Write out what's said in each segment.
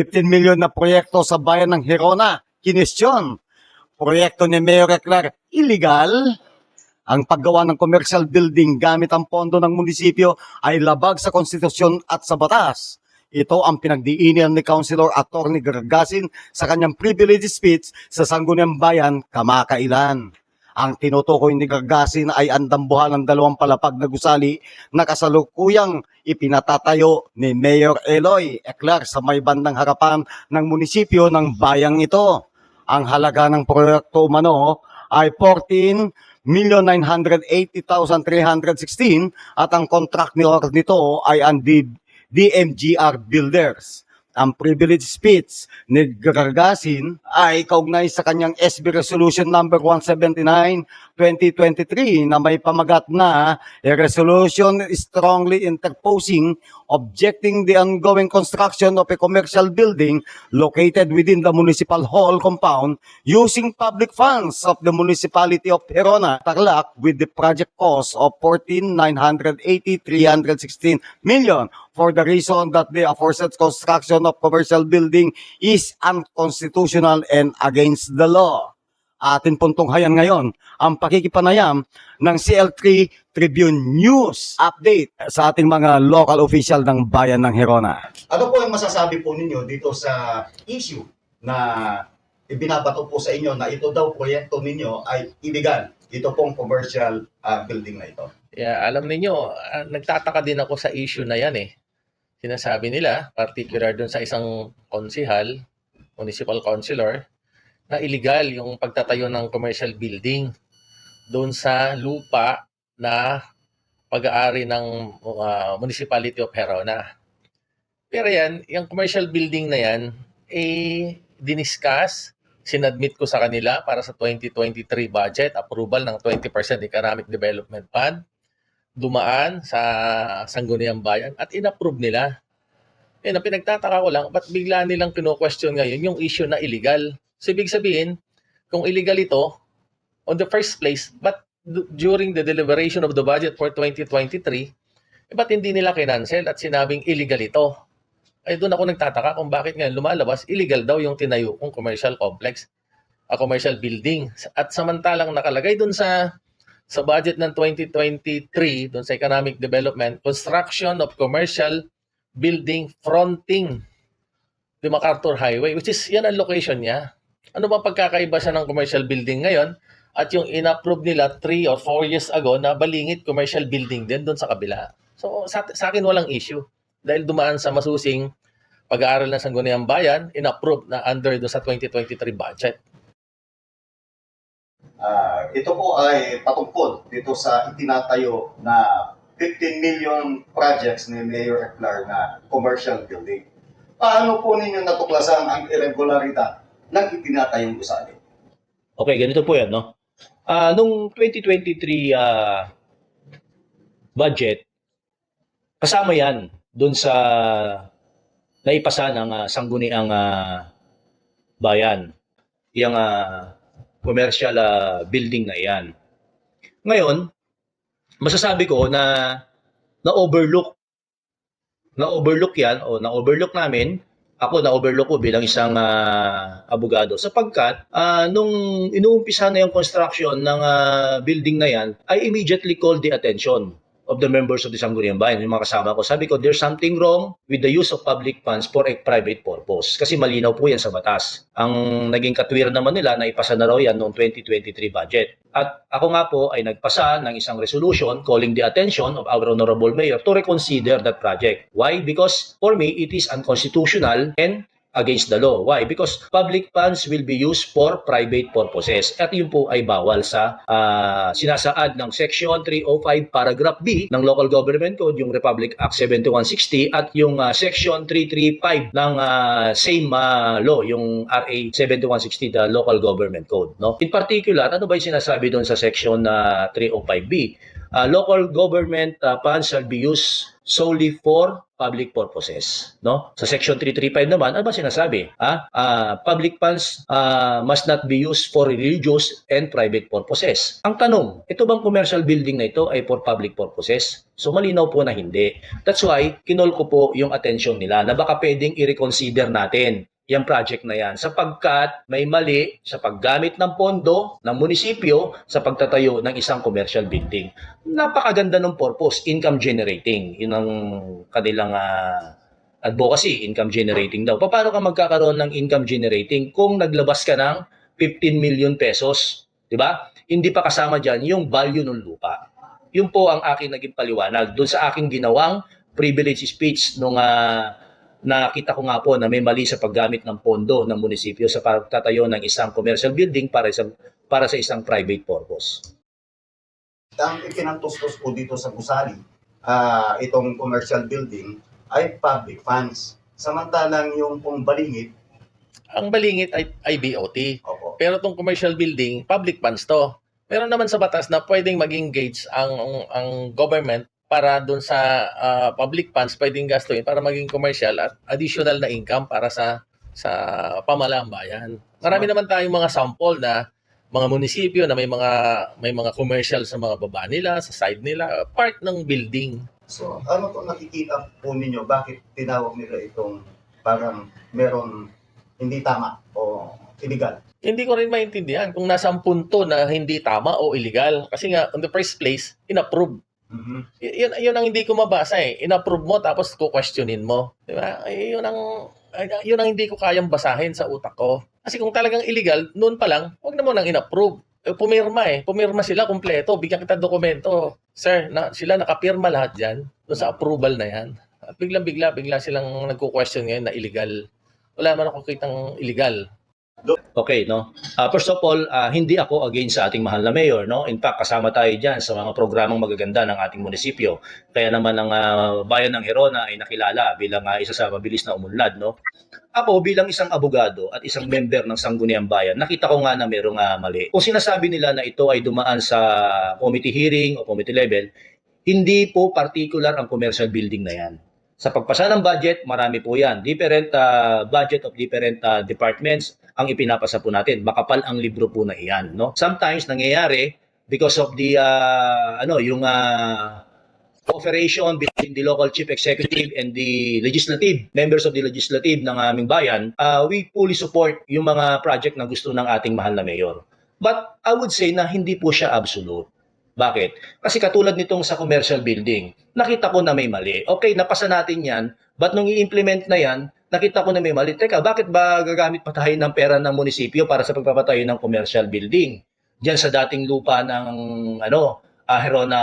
15 milyon na proyekto sa bayan ng Hirona, kinestyon. Proyekto ni Mayor Eclar, illegal. Ang paggawa ng commercial building gamit ang pondo ng munisipyo ay labag sa konstitusyon at sa batas. Ito ang pinagdiinian ni Councilor Attorney Gargasin sa kanyang privilege speech sa Sangguniang Bayan kamakailan. Ang tinutukoy ni Gargasin ay ang dambuhan ng dalawang palapag na gusali na kasalukuyang ipinatatayo ni Mayor Eloy Eclar sa may bandang harapan ng munisipyo ng bayang ito. Ang halaga ng proyekto umano ay 14 1,980,316 at ang contract nito ay ang DMGR Builders. Ang privilege speech ni Gargasin ay kaugnay sa kanyang SB Resolution number 179 2023 na may pamagat na a resolution strongly interposing objecting the ongoing construction of a commercial building located within the municipal hall compound using public funds of the municipality of Herona, Tarlac with the project cost of 14,980,316 million for the reason that the aforesaid construction of commercial building is unconstitutional and against the law. Atin pong tunghayan ngayon ang pakikipanayam ng CL3 Tribune News update sa ating mga local official ng bayan ng Herona. Ano po ang masasabi po ninyo dito sa issue na ibinabato po sa inyo na ito daw proyekto ninyo ay illegal? Ito pong commercial ah, building na ito. Yeah, alam niyo, ah, nagtataka din ako sa issue na yan eh. Sinasabi nila, particular dun sa isang konsihal, municipal councilor, na illegal yung pagtatayo ng commercial building doon sa lupa na pag-aari ng ah, Municipality of Herona. Pero yan, yung commercial building na yan, eh, diniscuss, sinadmit ko sa kanila para sa 2023 budget, approval ng 20% Economic Development Fund dumaan sa Sangguniang Bayan at inapprove nila. Eh, na pinagtataka ko lang, ba't bigla nilang kino-question ngayon yung issue na illegal? So, ibig sabihin, kung illegal ito, on the first place, but during the deliberation of the budget for 2023, eh, ba't hindi nila kinancel at sinabing illegal ito? Ay doon ako nagtataka kung bakit ngayon lumalabas, illegal daw yung tinayo kong commercial complex, a commercial building. At samantalang nakalagay doon sa sa budget ng 2023 doon sa economic development, construction of commercial building fronting the MacArthur Highway, which is yan ang location niya. Ano ba pagkakaiba siya ng commercial building ngayon at yung inapprove nila 3 or 4 years ago na balingit commercial building din doon sa kabila. So sa, sa akin walang issue dahil dumaan sa masusing pag-aaral ng Sangguniang Bayan, inapprove na under do sa 2023 budget. Ah, ito po ay patungkol dito sa itinatayo na 15 million projects ni Mayor Eclar na commercial building. Paano po ninyo natuklasan ang irregularidad ng itinatayong gusali? Okay, ganito po yan, no? Ah, nung 2023 ah, budget, kasama yan doon sa naipasa ng uh, sangguniang ah, bayan. Yung ah, commercial ah, building na yan. Ngayon, masasabi ko na na-overlook. Na-overlook yan o na-overlook namin. Ako na-overlook ko bilang isang ah, abogado. Sapagkat ah, nung inuumpisa na yung construction ng ah, building na yan, I immediately called the attention of the members of the Sangguniang Bayan, yung mga kasama ko. Sabi ko, there's something wrong with the use of public funds for a private purpose. Kasi malinaw po yan sa batas. Ang naging katwir naman nila na ipasa na raw yan noong 2023 budget. At ako nga po ay nagpasa ng isang resolution calling the attention of our Honorable Mayor to reconsider that project. Why? Because for me, it is unconstitutional and against the law. Why? Because public funds will be used for private purposes. At yun po ay bawal sa ah, sinasaad ng Section 305 Paragraph B ng Local Government Code, yung Republic Act 7160 at yung ah, Section 335 ng ah, same ah, law, yung RA 7160, the Local Government Code. No? In particular, ano ba yung sinasabi doon sa Section ah, 305B? Uh, local government uh, funds shall be used solely for public purposes. No? Sa Section 335 naman, ano ba sinasabi? Ah, ah, public funds ah, must not be used for religious and private purposes. Ang tanong, ito bang commercial building na ito ay for public purposes? So malinaw po na hindi. That's why, kinol ko po yung attention nila na baka pwedeng i-reconsider natin yung project na yan sapagkat may mali sa paggamit ng pondo ng munisipyo sa pagtatayo ng isang commercial building. Napakaganda ng purpose, income generating. Yun ang kanilang ah, advocacy, income generating daw. Paano ka magkakaroon ng income generating kung naglabas ka ng 15 million pesos? Di ba? Hindi pa kasama dyan yung value ng lupa. Yun po ang aking naging paliwanag doon sa aking ginawang privilege speech nung ah, nakita ko nga po na may mali sa paggamit ng pondo ng munisipyo sa pagtatayo ng isang commercial building para sa para sa isang private purpose. Ang ikinantustos po dito sa Gusali, ah, itong commercial building ay public funds. Samantalang yung pong balingit, Ang balingit ay, ay BOT. opo, Pero itong commercial building, public funds to. Meron naman sa batas na pwedeng mag-engage ang, ang, ang government para doon sa ah, public funds pwedeng gastuin para maging commercial at additional na income para sa sa pamalaang bayan. Marami naman tayong mga sample na mga munisipyo na may mga may mga commercial sa mga baba nila, sa side nila, part ng building. So, ano to nakikita po ninyo? Bakit tinawag nila itong parang meron hindi tama o illegal? Hindi ko rin maintindihan kung nasa punto na hindi tama o illegal. Kasi nga, in the first place, inapprove. Mhm. Y- yun, yun ang hindi ko mabasa eh. Inapprove mo tapos ko-questionin mo. Di ba? Eh, yun ang, ay, yun ang hindi ko kayang basahin sa utak ko. Kasi kung talagang illegal, noon pa lang, huwag na mo nang inapprove. Eh, pumirma eh. Pumirma sila kompleto. Bigyan kita dokumento. Sir, na, sila nakapirma lahat dyan doon sa approval na yan. At biglang-bigla, bigla silang nagko-question ngayon na illegal. Wala man ako kitang illegal. Okay, no? Ah, first of all, ah, hindi ako against sa ating mahal na mayor, no? In fact, kasama tayo diyan sa mga programang magaganda ng ating munisipyo. Kaya naman ang ah, bayan ng Herona ay nakilala bilang ah, isa sa mabilis na umunlad, no? Ako bilang isang abogado at isang member ng Sangguniang Bayan, nakita ko nga na merong ah, mali. Kung sinasabi nila na ito ay dumaan sa committee hearing o committee level, hindi po particular ang commercial building na yan. Sa pagpasa ng budget, marami po yan. Different ah, budget of different ah, departments ang ipinapasa po natin. Makapal ang libro po na iyan, no? Sometimes nangyayari because of the ah, ano, yung ah, cooperation between the local chief executive and the legislative, members of the legislative ng aming bayan, ah, we fully support yung mga project na gusto ng ating mahal na mayor. But I would say na hindi po siya absolute. Bakit? Kasi katulad nitong sa commercial building, nakita ko na may mali. Okay, napasa natin yan, but nung i-implement na yan, nakita ko na may mali. Teka, bakit ba gagamit pa tayo ng pera ng munisipyo para sa pagpapatayo ng commercial building? Diyan sa dating lupa ng ano, uh, Herona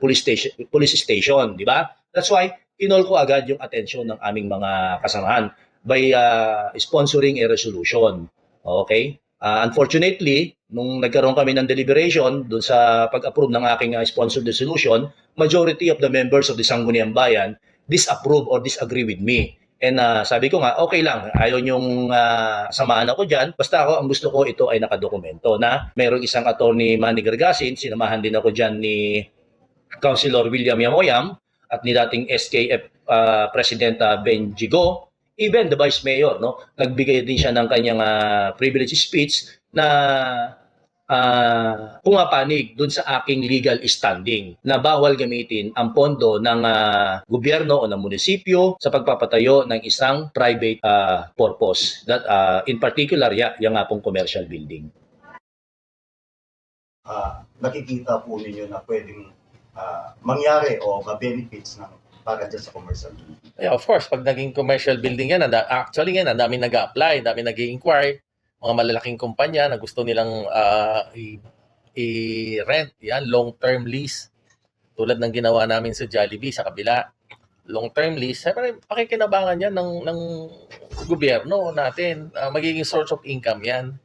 Police Station, Police Station, di ba? That's why kinol ko agad yung attention ng aming mga kasamahan by uh, sponsoring a resolution. Okay? Uh, unfortunately, nung nagkaroon kami ng deliberation doon sa pag-approve ng aking uh, sponsored resolution, majority of the members of the Sangguniang Bayan disapprove or disagree with me. And uh, sabi ko nga, okay lang, ayaw niyong uh, samahan ako dyan. Basta ako, ang gusto ko ito ay nakadokumento na mayroong isang attorney Manny Gargasin, sinamahan din ako dyan ni Councilor William Yamoyam at ni dating SKF uh, President uh, Ben Jigo, even the Vice Mayor, no, nagbigay din siya ng kanyang uh, privilege speech na uh, pumapanig dun sa aking legal standing na bawal gamitin ang pondo ng ah, gobyerno o ng munisipyo sa pagpapatayo ng isang private ah, purpose. That, ah, in particular, ya, yung nga pong commercial building. Ah, nakikita po ninyo na pwedeng ah, mangyari o ma-benefits ng para dyan sa commercial building. Yeah, of course, pag naging commercial building yan, anda- actually yan, ang dami nag-apply, dami nag inquire mga malalaking kumpanya na gusto nilang i- i-rent, yan, long-term lease. Tulad ng ginawa namin sa Jollibee sa kabila. Long-term lease, siyempre, pakikinabangan yan ng, ng gobyerno natin. Ah, magiging source of income yan.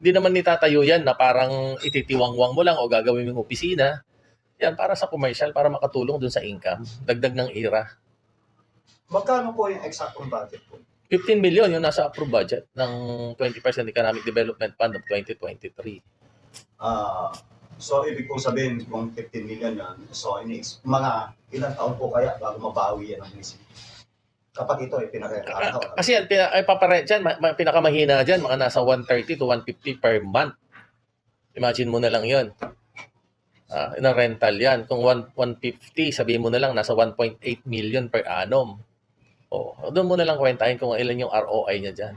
Hindi naman nitatayo yan na parang ititiwangwang mo lang o gagawin mong opisina. Yan, para sa commercial, para makatulong dun sa income. Dagdag ng IRA. Magkano po yung exactong budget po? 15 million yung nasa approved budget ng 20% Economic Development Fund of 2023. Ah, So, ibig kong sabihin, kung 15 million yan, so, ini mga ilang taon po kaya bago mabawi yan ang munisipyo? Kapag ito ay pinarenta. Ka- Kasi yan, pina, ay papare, dyan, ma, ma- pinakamahina dyan, mga nasa 130 to 150 per month. Imagine mo na lang yon. Ah, ng rental yan. Kung 1, 150, sabihin mo na lang, nasa 1.8 million per annum. Oh, doon mo na lang kwentahin kung ilan yung ROI niya dyan.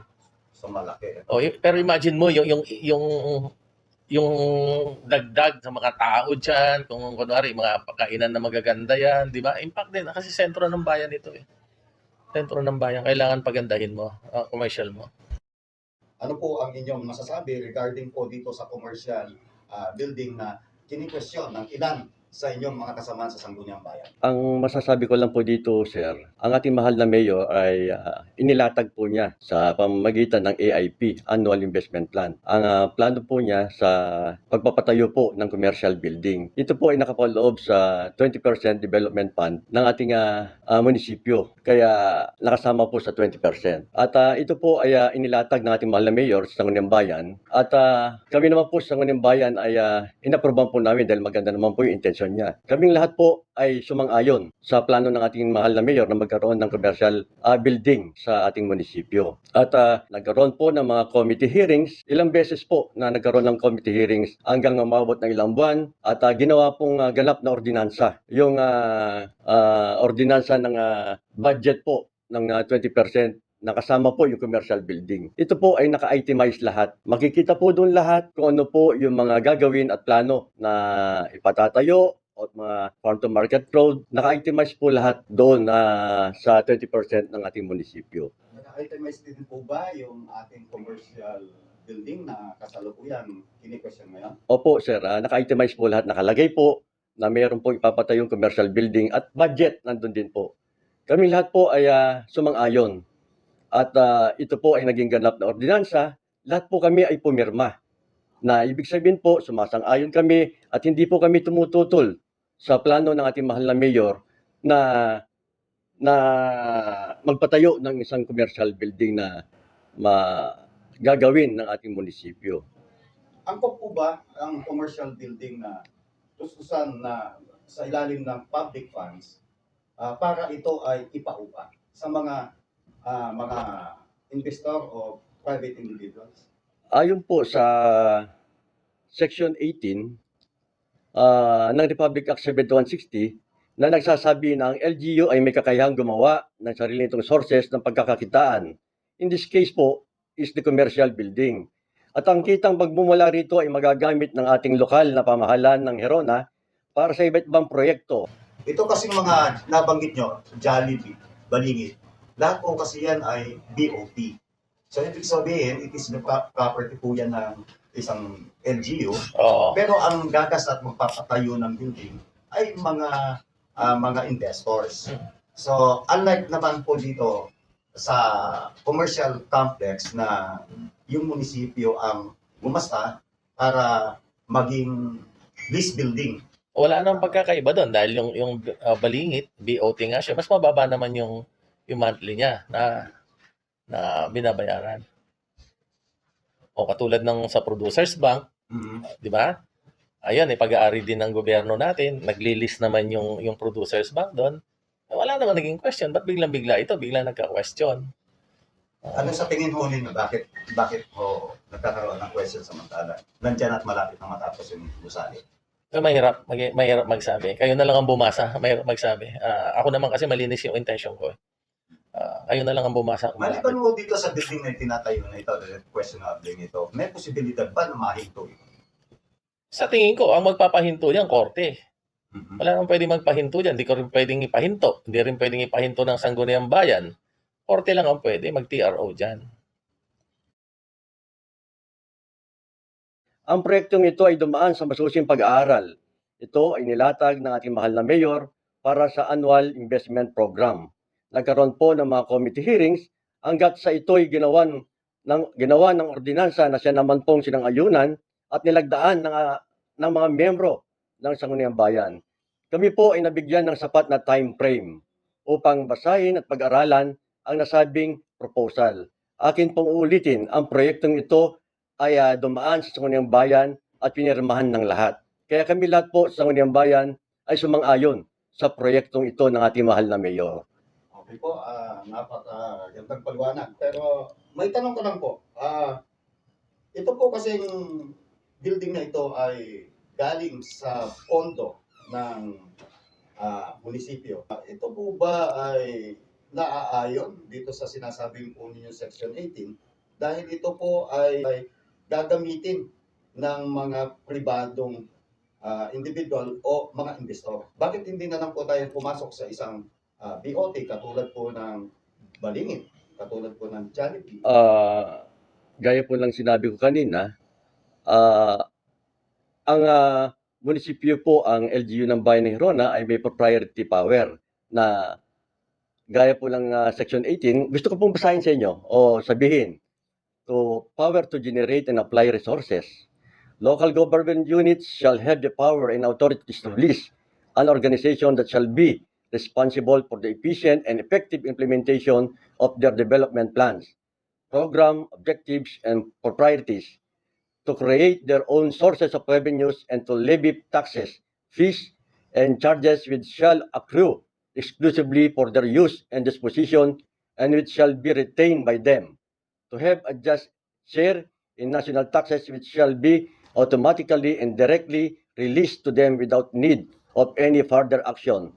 So, malaki. Oh, y- pero imagine mo yung yung yung yung dagdag sa mga tao diyan, kung kunwari mga pagkainan na magaganda yan, di ba? Impact din kasi sentro ng bayan ito eh. Sentro ng bayan, kailangan pagandahin mo, ah, commercial mo. Ano po ang inyong masasabi regarding po dito sa commercial ah, building na kinikwestiyon ng ilan sa inyong mga kasamahan sa Sangguniang Bayan? Ang masasabi ko lang po dito, sir, ang ating mahal na mayor ay ah, inilatag po niya sa pamamagitan ng AIP, Annual Investment Plan. Ang ah, plano po niya sa pagpapatayo po ng commercial building. Ito po ay nakapaloob sa 20% development fund ng ating ah, ah, munisipyo. Kaya nakasama po sa 20%. At ah, ito po ay ah, inilatag ng ating mahal na mayor sa Sangguniang Bayan. At ah, kami naman po sa Sangguniang Bayan ay uh, inaproban po namin dahil maganda naman po yung intensyon niya. Kaming lahat po ay sumang-ayon sa plano ng ating mahal na mayor na magkaroon ng commercial ah, building sa ating munisipyo. At ah, nagkaroon po ng mga committee hearings, ilang beses po na nagkaroon ng committee hearings hanggang umabot ng ilang buwan at ah, ginawa pong ah, ganap na ordinansa. Yung ah, ah, ordinansa ng ah, budget po ng ah, 20% nakasama po yung commercial building. Ito po ay naka-itemize lahat. Makikita po doon lahat kung ano po yung mga gagawin at plano na ipatatayo o mga farm to market road. Naka-itemize po lahat doon na sa 20% ng ating munisipyo. Naka-itemize din po ba yung ating commercial building na kasalukuyan kinikwestiyon ngayon? Opo, sir. ah, naka-itemize po lahat. Nakalagay po na mayroon po ipapatayong commercial building at budget nandun din po. Kami lahat po ay ah, sumang-ayon. At ah, ito po ay naging ganap na ordinansa. Lahat po kami ay pumirma. Na ibig sabihin po, sumasang-ayon kami at hindi po kami tumututol sa plano ng ating mahal na mayor na na magpatayo ng isang commercial building na ma gagawin ng ating munisipyo. Angkop po ba ang commercial building na tustusan na sa ilalim ng public funds ah, para ito ay ipaupa sa mga ah, mga investor o private individuals? Ayon po sa Section 18 ah, ng Republic Act 7160 na nagsasabi na ang LGU ay may kakayahang gumawa ng sarili nitong sources ng pagkakakitaan. In this case po is the commercial building. At ang kitang pagmumula rito ay magagamit ng ating lokal na pamahalaan ng Herona para sa iba't ibang proyekto. Ito kasi mga nabanggit nyo, Jollibee, Balingit, lahat po kasi yan ay BOT. So, ibig sabihin, it is the pro- property po yan ng isang LGU. Oo. Pero ang gagas at magpapatayo ng building ay mga ah, mga investors. So, unlike naman po dito sa commercial complex na yung munisipyo ang gumasta para maging lease building. Wala nang pagkakaiba doon dahil yung yung ah, balingit, BOT nga siya, mas mababa naman yung yung monthly niya na na binabayaran. O katulad ng sa Producers Bank, di ba? Ayan, eh, pag-aari din ng gobyerno natin, nagli-list naman yung, yung producers bank doon. Wala naman naging question. Ba't biglang-bigla ito? Biglang nagka-question. Ano sa tingin ho ninyo, bakit, bakit ho nagkakaroon ng question samantala? Nandyan at malapit na matapos yung gusali. Eh, mahirap, mag, mahirap magsabi. Kayo na lang ang bumasa. Mahirap magsabi. Ah, ako naman kasi malinis yung intention ko. eh. Ah, kayo na lang ang bumasa. Maliban mo dito sa building na tinatayo na ito, the questionable ito, may posibilidad ba na mahinto ito? Sa tingin ko, ang magpapahinto diyan korte. Mhm. Wala nang pwedeng magpahinto diyan. Hindi ko rin pwedeng ipahinto. Hindi rin pwedeng ipahinto ng Sangguniang Bayan. Korte lang ang pwede. Mag-TRO diyan. Ang proyektong ito ay dumaan sa masusing pag-aaral. Ito ay nilatag ng ating mahal na mayor para sa annual investment program. Nagkaroon po ng mga committee hearings hanggat sa ito'y ginawan ng, ginawa ng ordinansa na siya naman pong sinangayunan at nilagdaan ng, ah, ng mga membro ng Sangguniang Bayan. Kami po ay nabigyan ng sapat na time frame upang basahin at pag-aralan ang nasabing proposal. Akin pong ulitin, ang proyektong ito ay ah, dumaan sa Sangguniang Bayan at pinirmahan ng lahat. Kaya kami lahat po sa Uniang Bayan ay sumang-ayon sa proyektong ito ng ating mahal na mayor. Okay po, ah napakagandang paliwanag. Pero may tanong ko lang po. Ah, ito po kasing building na ito ay galing sa pondo ng ah, munisipyo. Ah, ito po ba ay naaayon dito sa sinasabing po ninyo Section 18 dahil ito po ay, ay gagamitin ng mga pribadong ah, individual o mga investor. Bakit hindi na lang po tayo pumasok sa isang ah, BOT katulad po ng Balingit, katulad po ng Jollibee. Ah, gaya po lang sinabi ko kanina, ah, ang ah, munisipyo po, ang LGU ng Bayan ng Hirona ay may proprietary power na gaya po ng ah, Section 18, gusto ko pong basahin sa inyo o sabihin to power to generate and apply resources. Local government units shall have the power and authorities to list an organization that shall be responsible for the efficient and effective implementation of their development plans program objectives and priorities to create their own sources of revenues and to levy taxes, fees, and charges which shall accrue exclusively for their use and disposition and which shall be retained by them, to have a just share in national taxes which shall be automatically and directly released to them without need of any further action.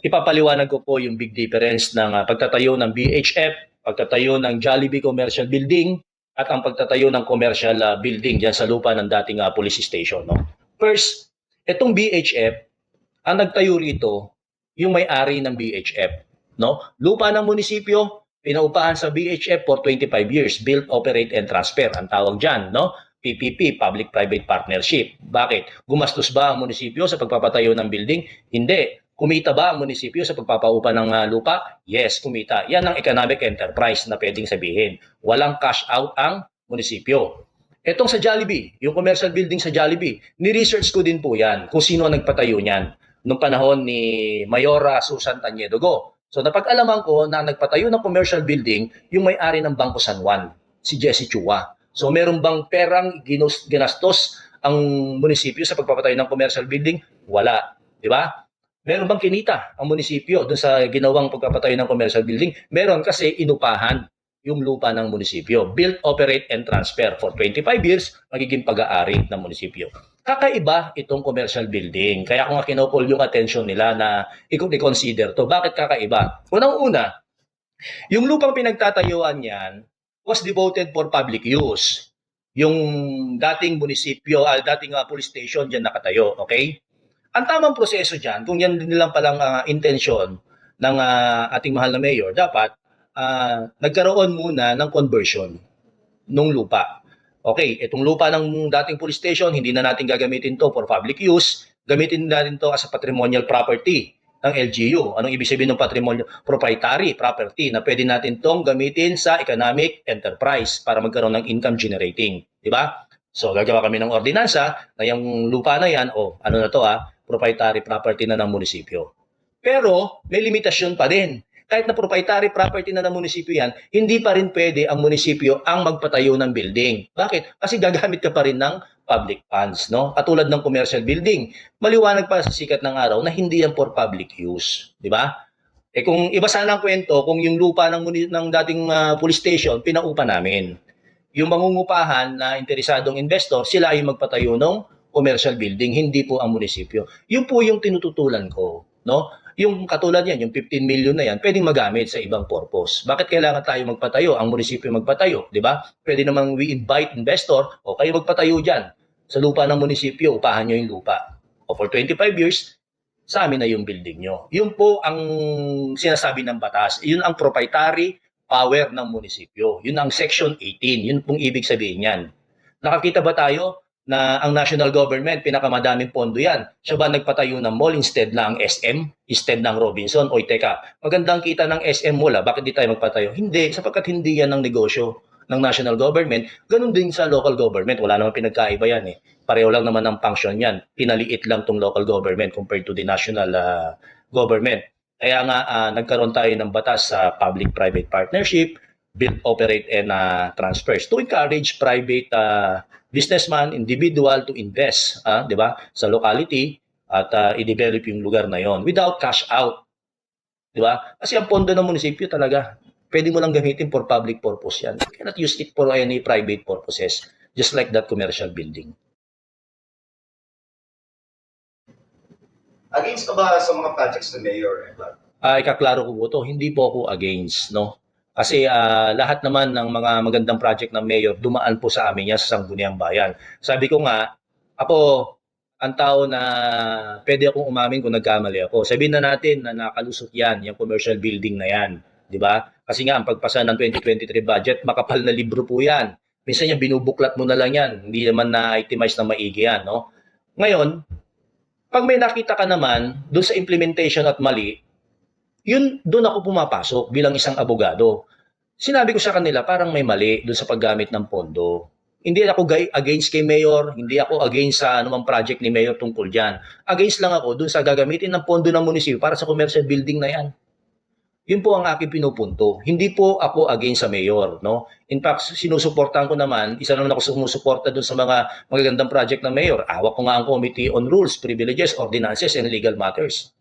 Ipapaliwanag ko po yung big difference ng ah, pagtatayo ng BHF, pagtatayo ng Jollibee Commercial Building, at ang pagtatayo ng commercial ah, building diyan sa lupa ng dating ah, police station. No? First, itong BHF, ang nagtayo rito, yung may-ari ng BHF. No? Lupa ng munisipyo, pinaupahan sa BHF for 25 years, build, operate, and transfer. Ang tawag dyan, no? PPP, Public-Private Partnership. Bakit? Gumastos ba ang munisipyo sa pagpapatayo ng building? Hindi. Kumita ba ang munisipyo sa pagpapaupa ng ah, lupa? Yes, kumita. Yan ang economic enterprise na pwedeng sabihin. Walang cash out ang munisipyo. Etong sa Jollibee, yung commercial building sa Jollibee, ni-research ko din po yan kung sino ang nagpatayo niyan nung panahon ni Mayora Susan Tanyedo Go. So napag-alaman ko na nagpatayo ng commercial building yung may-ari ng Bangko San Juan, si Jesse Chua. So meron bang perang ginastos ang munisipyo sa pagpapatayo ng commercial building? Wala. Di ba? Meron bang kinita ang munisipyo doon sa ginawang pagpapatayo ng commercial building? Meron kasi inupahan yung lupa ng munisipyo. Build, operate, and transfer. For 25 years, magiging pag-aari ng munisipyo. Kakaiba itong commercial building. Kaya kung nga kinukul yung attention nila na i-consider to. Bakit kakaiba? Unang-una, yung lupang pinagtatayuan niyan was devoted for public use. Yung dating munisipyo, ah, dating ah, police station diyan nakatayo, okay? Ang tamang proseso diyan, kung yan din lang palang ah, intensyon ng ah, ating mahal na mayor, dapat ah, nagkaroon muna ng conversion ng lupa. Okay, itong lupa ng dating police station, hindi na natin gagamitin to for public use. Gamitin natin to as a patrimonial property ng LGU. Anong ibig sabihin ng patrimonial proprietary property na pwede natin tong gamitin sa economic enterprise para magkaroon ng income generating, di ba? So gagawa kami ng ordinansa na yung lupa na yan, o ano na to ah, proprietary property na ng munisipyo. Pero may limitasyon pa din. Kahit na proprietary property na ng munisipyo yan, hindi pa rin pwede ang munisipyo ang magpatayo ng building. Bakit? Kasi gagamit ka pa rin ng public funds, no? Katulad ng commercial building. Maliwanag pa sa sikat ng araw na hindi yan for public use, di ba? Eh kung iba sana ang kwento, kung yung lupa ng, ng dating ah, police station, pinaupa namin. Yung mangungupahan na interesadong investor, sila yung magpatayo ng commercial building, hindi po ang munisipyo. Yun po yung tinututulan ko, no? Yung katulad yan, yung 15 million na yan, pwedeng magamit sa ibang purpose. Bakit kailangan tayo magpatayo? Ang munisipyo magpatayo, di ba? Pwede namang we invite investor, o kayo magpatayo dyan sa lupa ng munisipyo, upahan nyo yung lupa. O for 25 years, sa amin na yung building nyo. Yun po ang sinasabi ng batas. Yun ang proprietary power ng munisipyo. Yun ang Section 18. Yun pong ibig sabihin yan. Nakakita ba tayo na ang national government, pinakamadaming pondo yan. Siya ba nagpatayo ng mall instead ng SM? Instead ng Robinson? Oy, teka, magandang kita ng SM mall ah. Bakit di tayo magpatayo? Hindi, sapagkat hindi yan ang negosyo ng national government. Ganun din sa local government. Wala namang pinagkaiba yan eh. Pareho lang naman ang function yan. Pinaliit lang tong local government compared to the national ah, government. Kaya nga ah, nagkaroon tayo ng batas sa public-private partnership, build, operate, and ah, transfers to encourage private ah, businessman, individual to invest, ah, 'di ba? Sa locality at ah, i-develop yung lugar na 'yon without cash out. 'Di ba? Kasi ang pondo ng munisipyo talaga, pwede mo lang gamitin for public purpose 'yan. You cannot use it for any private purposes, just like that commercial building. Against ka ba sa mga projects ni Mayor Eklar? Ah, ikaklaro ko po to, hindi po ako against, no? Kasi ah, lahat naman ng mga magandang project ng mayor dumaan po sa amin yan sa Sangguniang Bayan. Sabi ko nga, ako ang tao na pwede akong umamin kung nagkamali ako. Sabihin na natin na nakalusot yan, yung commercial building na yan. Di ba? Kasi nga, ang pagpasa ng 2023 budget, makapal na libro po yan. Minsan yung binubuklat mo na lang yan. Hindi naman na-itemize na maigi yan. No? Ngayon, pag may nakita ka naman doon sa implementation at mali, yun doon ako pumapasok bilang isang abogado. Sinabi ko sa kanila parang may mali doon sa paggamit ng pondo. Hindi ako against kay Mayor, hindi ako against sa anumang project ni Mayor tungkol dyan. Against lang ako doon sa gagamitin ng pondo ng munisipyo para sa commercial building na yan. Yun po ang aking pinupunto. Hindi po ako against sa Mayor. No? In fact, sinusuportahan ko naman, isa naman ako sumusuporta doon sa mga magagandang project ng Mayor. Awak ko nga ang Committee on Rules, Privileges, Ordinances, and Legal Matters.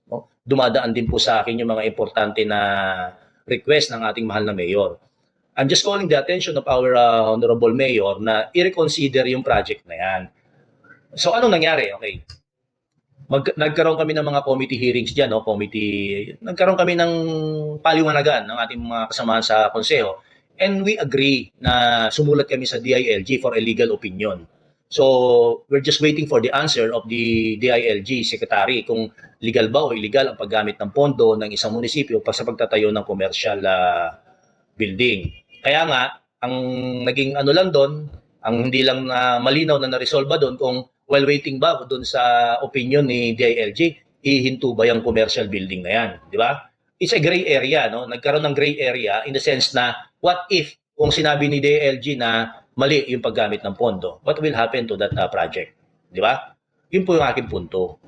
Dumadaan din po sa akin yung mga importante na request ng ating mahal na Mayor. I'm just calling the attention of our uh, Honorable Mayor na i-reconsider yung project na yan. So anong nangyari? Okay. Mag, nagkaroon kami ng mga committee hearings diyan, no? Committee nagkaroon kami ng paliwanagan ng ating mga kasamahan sa konseho and we agree na sumulat kami sa DILG for a legal opinion. So, we're just waiting for the answer of the DILG secretary kung legal ba o illegal ang paggamit ng pondo ng isang munisipyo pa sa pagtatayo ng commercial ah, building. Kaya nga, ang naging ano lang doon, ang hindi lang na malinaw na na-resolve ba doon kung while waiting ba doon sa opinion ni DILG, ihinto ba yung commercial building na yan, di ba? It's a gray area, no? Nagkaroon ng gray area in the sense na what if kung sinabi ni DILG na mali yung paggamit ng pondo, what will happen to that uh, project? Di ba? Yun po yung aking punto.